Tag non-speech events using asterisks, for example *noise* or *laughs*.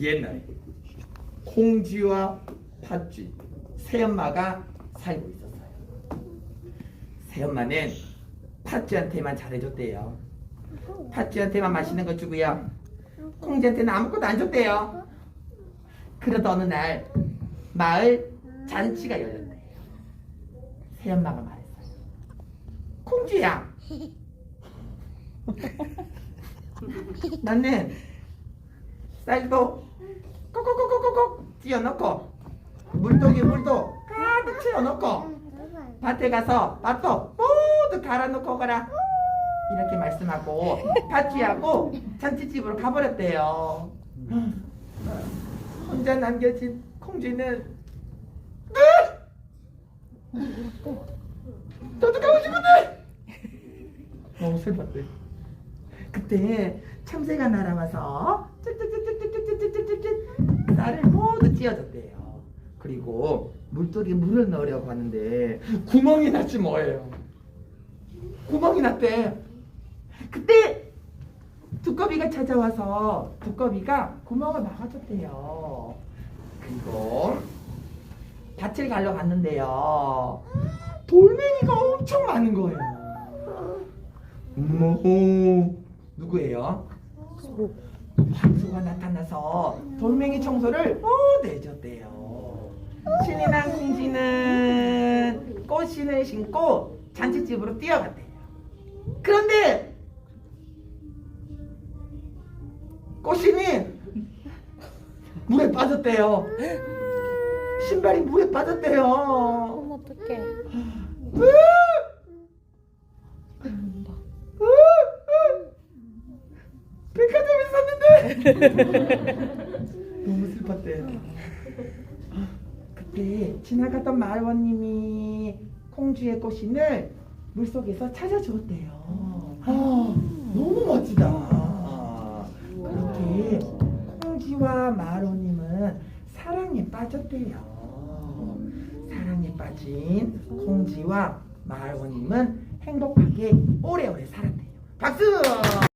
옛날에 콩쥐와 팥쥐 새엄마가 살고 있었어요. 새엄마는 팥쥐한테만 잘해줬대요. 팥쥐한테만 맛있는 거 주고요. 콩쥐한테는 아무것도 안 줬대요. 그러다 어느 날 마을 잔치가 열렸대요. 새엄마가 말했어요. 콩쥐야. *laughs* 나는 쌀도 꼭꼭꼭꼭꼭 찌어넣고 물독에 물도 가득 채워넣고 밭에 가서 밭도 모두 갈아놓고 오거라. 이렇게 말씀하고 밭쥐하고 잔치집으로 가버렸대요. 혼자 남겨진 콩쥐는 저도 가고 싶은데! 너무 슬펐대. 그때 참새가 날아와서 쌀을 모두 찧어줬대요. 그리고 물속에 물을 넣으려고 하는데 구멍이 났지 뭐예요. 구멍이 났대. 그때 두꺼비가 찾아와서 두꺼비가 구멍을 막아줬대요. 그리고 밭을 갈러 갔는데요. 돌멩이가 엄청 많은 거예요. 어머, 누구예요? 황소가 나타나서 돌멩이 청소를 모두 해줬대요. 신이 난 콩쥐는 꽃신을 신고 잔치집으로 뛰어갔대요. 그런데 꽃신이 물에 빠졌대요. 신발이 물에 빠졌대요. *laughs* 너무 슬펐대요. 그때 지나갔던 마을원님이 콩쥐의 꽃신을 물속에서 찾아주었대요. 아, 너무 멋지다. 그렇게 콩쥐와 마을원님은 사랑에 빠졌대요. 사랑에 빠진 콩쥐와 마을원님은 행복하게 오래오래 살았대요. 박수!